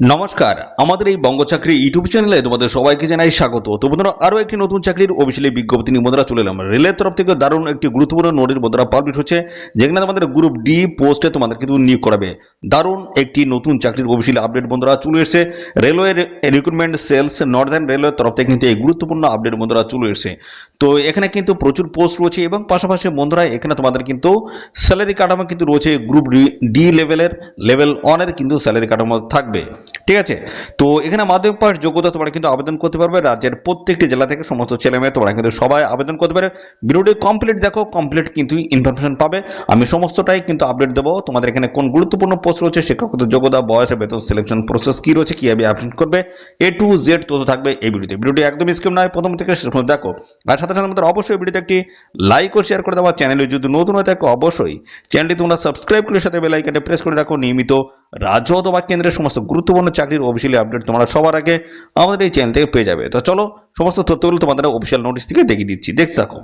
নমস্কার, আমাদের এই বঙ্গ চাকরি ইউটিউব চ্যানেলে তোমাদের সবাইকে জানাই স্বাগত। তো বন্ধুরা, আরও একটি নতুন চাকরির অফিসিয়ালি বিজ্ঞপ্তি নিয়ে বন্ধুরা চলে এলাম। রেলের তরফ থেকে দারুণ একটি গুরুত্বপূর্ণ নোটিশ বন্ধুরা পাবলিশ হচ্ছে, যেখানে তোমাদের গ্রুপ ডি পোস্টে তোমাদের কিন্তু নিয়োগ করাবে। দারুণ একটি নতুন চাকরির অফিসিয়ালি আপডেট বন্ধুরা চলে এসেছে। রেলওয়ে রিক্রুটমেন্ট সেলস নর্দার্ন রেলওয়ের তরফ থেকে কিন্তু এই গুরুত্বপূর্ণ আপডেট বন্ধুরা চলে এসেছে। তো এখানে কিন্তু প্রচুর পোস্ট রয়েছে এবং পাশাপাশি বন্ধুরা, এখানে তোমাদের কিন্তু স্যালারি কাঠামো কিন্তু রয়েছে গ্রুপ ডি লেভেলের লেভেল ওয়ানের কিন্তু স্যালারি কাঠামো থাকবে। ঠিক আছে? তো এখানে মাধ্যমিক পাস যোগ্যতা তোমরা কিন্তু আবেদন করতে পারবে। রাজ্যের প্রত্যেকটি জেলা থেকে সমস্ত ছেলে মেয়ে তোমরা কিন্তু সবাই আবেদন করতে পারে ভিডিওটি কমপ্লিট দেখো কমপ্লিট কিন্তু ইনফরমেশন পাবে। আমি সমস্তটাই কিন্তু আপডেট দেবো। তোমাদের এখানে কোন গুরুত্বপূর্ণ পোস্ট রয়েছে, শিক্ষাগত যোগ্যতা, বয়স, বেতন সিলেকশন প্রসেস কী রয়েছে কীভাবে আপডেট করবে এ টু জেড তথ্য থাকবে এই ভিডিওতে। ভিডিওটি একদম স্কিম নয়, প্রথম থেকে শেষ পর্যন্ত দেখো। আর সাথে সাথে আমাদের অবশ্যই ভিডিওতে একটি লাইক ও শেয়ার করে দেওয়া চ্যানেলে যদি নতুন হয়ে থাকে, অবশ্যই চ্যানেলটি তোমরা সাবস্ক্রাইব করে সাথে বেল প্রেস করে রাখো। নিয়মিত রাজ্য অথবা কেন্দ্রের সমস্ত গুরুত্বপূর্ণ চাকরির অফিসিয়ালি আপডেট তোমরা সবার আগে আমাদের এই চ্যানেল থেকে পেয়ে যাবে। তো চলো, সমস্ত তথ্যগুলো তোমাদের অফিসিয়াল নোটিশ থেকে দেখিয়ে দিচ্ছি। দেখতে থাকো।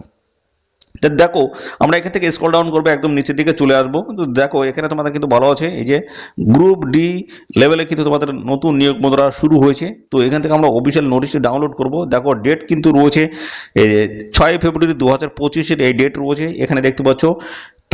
দেখো, আমরা এখান থেকে স্ক্রল ডাউন করব, একদম নিচের দিকে চলে আসব। তো দেখো, এখানে তোমাদের কিন্তু বলা আছে, এই যে গ্রুপ ডি লেভেলে কিন্তু তোমাদের নতুন নিয়োগ মুদ্রা শুরু হয়েছে। তো এখান থেকে আমরা অফিসিয়াল নোটিশটি ডাউনলোড করব। দেখো ডেট কিন্তু রয়েছে ছয় ফেব্রুয়ারি দু হাজার পঁচিশের এই ডেট রয়েছে। এখানে দেখতে পাচ্ছ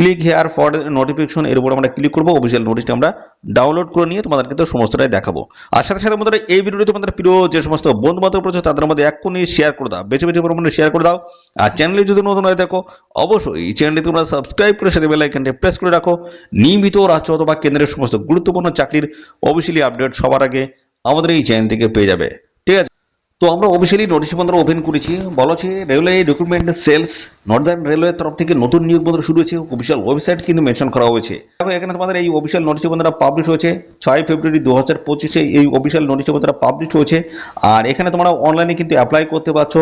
ক্লিক হেয়ার ফর নোটিফিকেশন এর উপর আমরা ক্লিক করব অফিসিয়াল নোটিশটা আমরা ডাউনলোড করে নিয়ে তোমাদের কিন্তু সমস্তটাই দেখাবো। আর সাথে সাথে আমাদের এই ভিডিওটি তোমাদের প্রিয় যে সমস্ত বন্ধু বান্ধব রয়েছে, তাদের মধ্যে এক্ষুনি শেয়ার করে দাও। বেছে বেছে পরিমাণে শেয়ার করে দাও। আর চ্যানেলে যদি নতুন হয়ে থাকো, অবশ্যই চ্যানেলটি তোমরা সাবস্ক্রাইব করে সাথে বেল আইকনটি প্রেস করে রাখো। নিয়মিত রাজ্য অথবা কেন্দ্রের সমস্ত গুরুত্বপূর্ণ চাকরির অফিসিয়ালি আপডেট সবার আগে আমাদের এই চ্যানেল থেকে পেয়ে যাবে। তো আমরা অফিসিয়ালি নোটিশ পত্র ওপেন করেছি। বলা হচ্ছে রেলওয়ে রিক্রুটমেন্ট সেলস নর্দার্ন রেলওয়ের তরফ থেকে নতুন নিয়োগ পত্র শুরু হয়েছে। অফিসিয়াল ওয়েবসাইট কিন্তু মেনশন করা হয়েছে। দেখো, এখানে তোমাদের এই অফিসিয়াল নোটিশ পত্রটা পাবলিশ হয়েছে। ছয় ফেব্রুয়ারি দু হাজার পঁচিশে এই অফিসিয়াল নোটিশ পত্রটা পাবলিশ হয়েছে। আর এখানে তোমরা অনলাইনে কিন্তু অ্যাপ্লাই করতে পারছ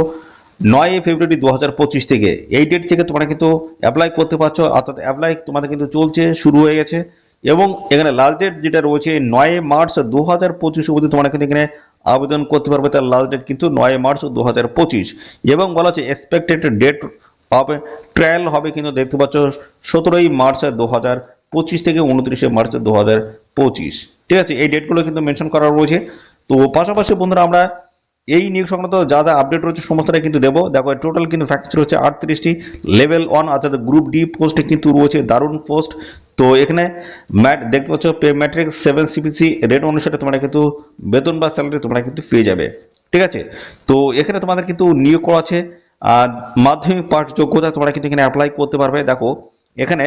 নয় ফেব্রুয়ারি দু হাজার পঁচিশ থেকে। এই ডেট থেকে তোমরা কিন্তু অ্যাপ্লাই করতে পারছ। অর্থাৎ অ্যাপ্লাই তোমাদের কিন্তু চলছে, শুরু হয়ে গেছে। এবং এখানে লাস্ট ডেট যেটা রয়েছে, নয় মার্চ দু হাজার পঁচিশ অবধি তোমরা কিন্তু এখানে আবেদন করতে পারবে। তার লাস্ট ডেট কিন্তু নয় মার্চ দু হাজার পঁচিশ। এবং বলা হচ্ছে এক্সপেক্টেড ডেট হবে ট্রায়াল হবে কিন্তু দেখতে পাচ্ছ, সতেরোই মার্চ দু হাজার পঁচিশ থেকে উনত্রিশে মার্চ দু হাজার পঁচিশ। ঠিক আছে, এই ডেটগুলো কিন্তু মেনশন করা রয়েছে। তো পাশাপাশি বন্ধুরা আমরা এই নিয়োগ সংক্রান্ত যা যা আপডেট রয়েছে সমস্তটাই কিন্তু দেবো। দেখো টোটাল কিন্তু ভ্যাকেন্সি রয়েছে আটত্রিশটি। লেভেল ওয়ান অর্থাৎ গ্রুপ ডি পোস্টে কিন্তু রয়েছে দারুণ পোস্ট তো এখানে ম্যাট দেখতে পাচ্ছ pay matrix seven CPC rate অনুসারে তোমরা কিন্তু বেতন বা স্যালারি তোমরা কিন্তু পেয়ে যাবে। ঠিক আছে? তো এখানে তোমাদের কিন্তু নিয়োগ করা আছে। আর মাধ্যমিক পাঠ যোগ্যতা তোমরা কিন্তু এখানে অ্যাপ্লাই করতে পারবে। দেখো, এখানে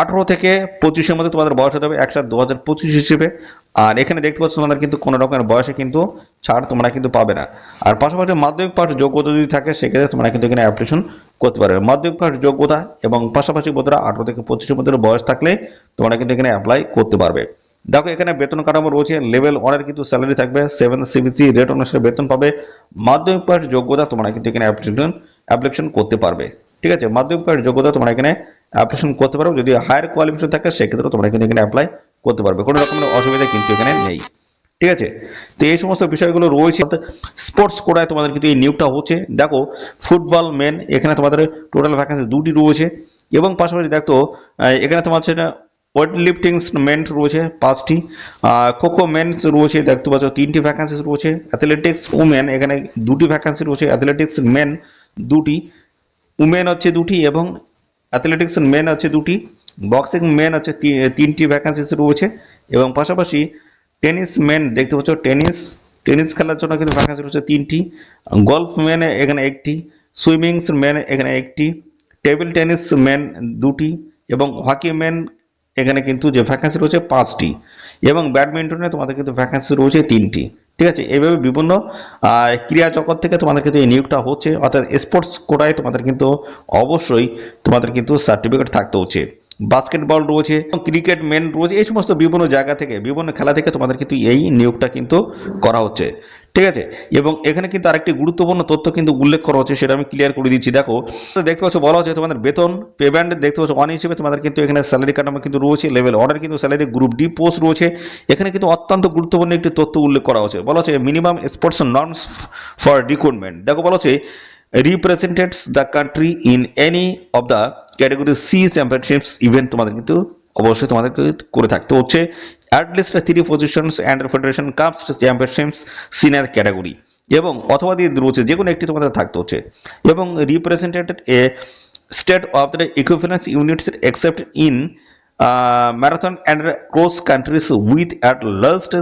আঠেরো থেকে পঁচিশের মধ্যে তোমাদের বয়স হতে হবে একসাথে দু হাজার পঁচিশ হিসেবে। আর এখানে দেখতে পাচ্ছ তোমাদের কিন্তু কোনো রকমের বয়সে কিন্তু ছাড় তোমরা কিন্তু পাবে না। আর পাশাপাশি মাধ্যমিক পাঠ যোগ্যতা যদি থাকে, সেক্ষেত্রে তোমরা কিন্তু এখানে অ্যাপ্লিকেশন করতে পারবে। মাধ্যমিক পাঠ যোগ্যতা এবং পাশাপাশি বোধহয় আঠেরো থেকে পঁচিশের মধ্যে বয়স থাকলে তোমরা কিন্তু এখানে অ্যাপ্লাই করতে পারবে। দেখো, এখানে বেতন কাঠামো রয়েছে লেভেল ওয়ানের কিন্তু স্যালারি থাকবে সেভেন সিবিসি রেট অনুসারে বেতন পাবে। মাধ্যমিক পাঠ যোগ্যতা তোমরা কিন্তু এখানে অ্যাপ্লিকেশন অ্যাপ্লিকেশন করতে পারবে। ঠিক আছে? মাধ্যমিক পাঠ যোগ্যতা তোমরা এখানে অ্যাপ্লিকেশন করতে পারো। যদি হায়ার কোয়ালিফিকেশন থাকে, সেক্ষেত্রে তোমরা কিন্তু এখানে অ্যাপ্লাই করতে পারবে। কোনো রকমের অসুবিধা কিন্তু এখানে নেই। ঠিক আছে? তো এই সমস্ত বিষয়গুলো রয়েছে। স্পোর্টস কোটায় তোমাদের কিন্তু এই নিয়োগটা হচ্ছে। দেখো ফুটবল মেন এখানে তোমাদের টোটাল ভ্যাকেন্সি দুটি রয়েছে। এবং পাশাপাশি দেখো এখানে তোমার সেটা ওয়েট লিফটিং মেন রয়েছে পাঁচটি। কোকো মেন্স রয়েছে, দেখতে পাচ্ছ, তিনটি ভ্যাকেন্সি রয়েছে। অ্যাথলেটিক্স উমেন এখানে দুটি ভ্যাকেন্সি রয়েছে। অ্যাথলেটিক্স মেন দুটি। উমেন হচ্ছে দুটি এবং অ্যাথলেটিক্স মেন আছে দুটি বক্সিং মেন আছে তিনটি ভ্যাকেন্সিস রয়েছে এবং পাশাপাশি টেনিস মেন দেখতে পাচ্ছ টেনিস টেনিস খেলার জন্য কিন্তু ভ্যাকেন্সি রয়েছে তিনটি গলফ মেন এখানে একটি সুইমিং মেন এখানে একটি টেবিল টেনিস মেন দুটি এবং হকি মেন এখানে কিন্তু যে ভ্যাকেন্সি রয়েছে পাঁচটি এবং ব্যাডমিন্টনে তোমাদের কিন্তু ভ্যাকেন্সি রয়েছে তিনটি। ঠিক আছে? এভাবে বিভিন্ন ক্রিয়া জগৎ থেকে তোমাদের কিন্তু এই নিয়োগটা হচ্ছে। অর্থাৎ স্পোর্টস কোটায় তোমাদের কিন্তু অবশ্যই তোমাদের কিন্তু সার্টিফিকেট থাকতে হচ্ছে। বাস্কেটবল রয়েছে ক্রিকেট মেন রয়েছে, এই সমস্ত বিভিন্ন জায়গা থেকে, বিভিন্ন খেলা থেকে তোমাদের কিন্তু এই নিয়োগটা কিন্তু করা হচ্ছে। ঠিক আছে? এবং এখানে কিন্তু আরেকটি গুরুত্বপূর্ণ তথ্য কিন্তু উল্লেখ করা হচ্ছে, সেটা আমি ক্লিয়ার করে দিচ্ছি। দেখো, দেখতে পাচ্ছ, বলা হচ্ছে তোমাদের বেতন পেমেন্ট দেখতে পাচ্ছ অন হিসেবে তোমাদের কিন্তু এখানে স্যালারি কাঠামো কিন্তু রয়েছে লেভেল অর্ডার কিন্তু স্যালারি গ্রুপ ডি পোস্ট রয়েছে। এখানে কিন্তু অত্যন্ত গুরুত্বপূর্ণ একটি তথ্য উল্লেখ করা হচ্ছে। বলা হচ্ছে minimum sports norms for recruitment দেখো, বলা হচ্ছে represents the country in any of the category C championships event তোমাদের কিন্তু অবশ্যই তোমাদেরকে করে থাকতে হচ্ছে। At least three positions and federation cups championships senior category এবং অথবা দিয়ে রয়েছে যে কোনো একটি তোমাদের থাকতে হচ্ছে। এবং represented a state of the equivalence units except in marathon and cross countries with at last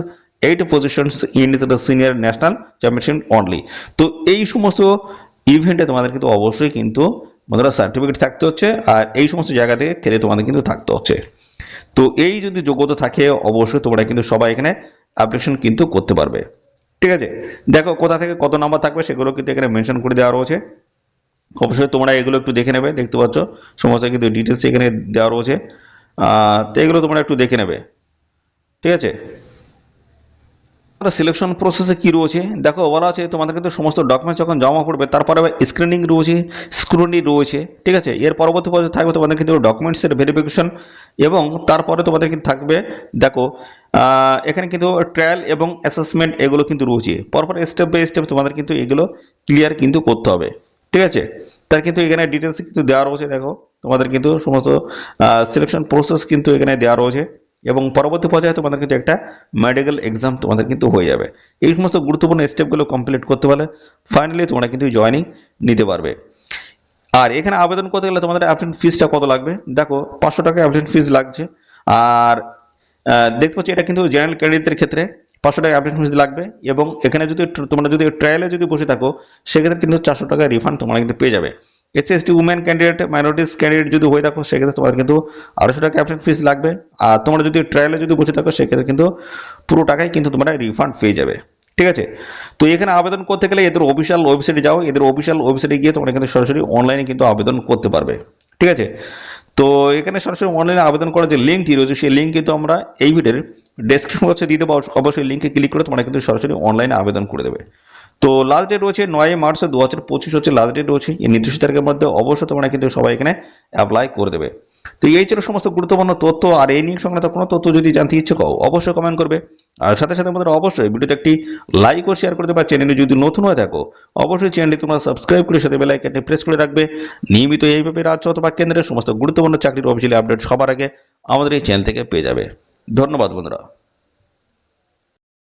eight positions in the senior national championship only তো এই সমস্ত ইভেন্টে তোমাদের কিন্তু অবশ্যই কিন্তু বন্ধুরা সার্টিফিকেট থাকতে হচ্ছে, আর এই সমস্ত জায়গা থেকে খেলে তোমাদের কিন্তু থাকতে হচ্ছে। তো এই যদি যোগ্যতা থাকে, অবশ্যই তোমরা কিন্তু সবাই এখানে অ্যাপ্লিকেশন কিন্তু করতে পারবে। ঠিক আছে? দেখো কোথা থেকে কত নাম্বার থাকবে সেগুলো কিন্তু এখানে মেনশন করে দেওয়া রয়েছে। অবশ্যই তোমরা এগুলো একটু দেখে নেবে, দেখতে পাচ্ছ? সমস্ত কিন্তু ডিটেলস এখানে দেওয়া রয়েছে। তো এগুলো তোমরা একটু দেখে নেবে। ঠিক আছে? সিলেকশন প্রসেসে কি রয়েছে? দেখো, বলা আছে তোমাদের কিন্তু সমস্ত ডকুমেন্টস যখন জমা করবে তারপরে স্ক্রিনিং রয়েছে স্ক্রুনি রয়েছে, ঠিক আছে? এর পরবর্তী পর্যায়ে থাকবে তোমাদের কিন্তু ডকুমেন্টসের ভেরিফিকেশন এবং তারপরে তোমাদের কিন্তু থাকবে, দেখো এখানে কিন্তু ট্রায়াল এবং অ্যাসেসমেন্ট এগুলো কিন্তু রয়েছে। পরপর স্টেপ বাই স্টেপ তোমাদের কিন্তু এগুলো ক্লিয়ার কিন্তু করতে হবে, ঠিক আছে? তার কিন্তু এখানে ডিটেলস কিন্তু দেওয়া রয়েছে, দেখো, তোমাদের কিন্তু সমস্ত সিলেকশন প্রসেস কিন্তু এখানে দেওয়া রয়েছে। এবং পরবর্তী পর্যায়ে তোমাদের কিন্তু একটা মেডিকেল এক্সাম তোমাদের কিন্তু হয়ে যাবে। এই সমস্ত গুরুত্বপূর্ণ স্টেপগুলো কমপ্লিট করতে পারলে ফাইনালি তোমরা কিন্তু জয়েনিং নিতে পারবে। আর এখানে আবেদন করতে গেলে তোমাদের অ্যাপ্লিকেশন ফিসটা কত লাগবে? দেখো, পাঁচশো টাকা অ্যাপ্লিকেশন ফিস লাগছে। আর দেখতে পাচ্ছি এটা কিন্তু জেনারেল ক্যান্ডিডেটদের ক্ষেত্রে পাঁচশো টাকা অ্যাপ্লিকেশন ফিস লাগবে এবং এখানে যদি তোমরা যদি ট্রায়ালে যদি বসে থাকো, সেক্ষেত্রে কিন্তু চারশো টাকা রিফান্ড তোমরা কিন্তু পেয়ে যাবে। SC ST women candidate minorities candidate যদি হয়ে থাকো, সেক্ষেত্রে তোমার কিন্তু আড়াইশো টাকা অ্যাপ্লিকেশন ফিস লাগবে। আর তোমরা যদি ট্রায়ালে যদি বসে থাকো, সেক্ষেত্রে কিন্তু পুরো টাকাই কিন্তু তোমরা রিফান্ড পেয়ে যাবে। ঠিক আছে? তো এখানে আবেদন করতে গেলে এদের অফিসিয়াল ওয়েবসাইটে যাও। এদের অফিসিয়াল ওয়েবসাইটে গিয়ে তোমরা কিন্তু সরাসরি অনলাইনে কিন্তু আবেদন করতে পারবে। ঠিক আছে? তো এখানে সরাসরি অনলাইনে আবেদন করার যে লিঙ্কটি রয়েছে, সেই লিঙ্ক কিন্তু আমরা এই ভিডিওর ডেসক্রিপশন বক্সে দিয়ে দেবো। অবশ্যই লিঙ্কে ক্লিক করে তোমরা কিন্তু সরাসরি অনলাইনে আবেদন করে দেবে। তো লাস্ট ডেট রয়েছে নয় মার্চ দু হাজার পঁচিশ হচ্ছে লাস্ট ডেট রয়েছে। এই নির্দিষ্ট তারিখের মধ্যে অবশ্যই তোমরা কিন্তু সবাই এখানে অ্যাপ্লাই করে দেবে। তো এই ছিল সমস্ত গুরুত্বপূর্ণ তথ্য। আর এই নিয়ে সংক্রান্ত কোনো তথ্য যদি জানতে ইচ্ছে করো, অবশ্যই কমেন্ট করবে। আর সাথে সাথে আমাদের অবশ্যই ভিডিওতে একটি লাইক ও শেয়ার করে দেবে। চ্যানেলে যদি নতুন হয়ে থাকো, অবশ্যই চ্যানেলটি তোমরা সাবস্ক্রাইব করে সাথে বেল আইকনটি প্রেস করে রাখবে। নিয়মিত এইভাবে রাজ্য অথবা কেন্দ্রের সমস্ত গুরুত্বপূর্ণ চাকরির অফিসিয়ালি আপডেট সবার আগে আমাদের এই চ্যানেল থেকে পেয়ে যাবে। ধন্যবাদ বন্ধুরা।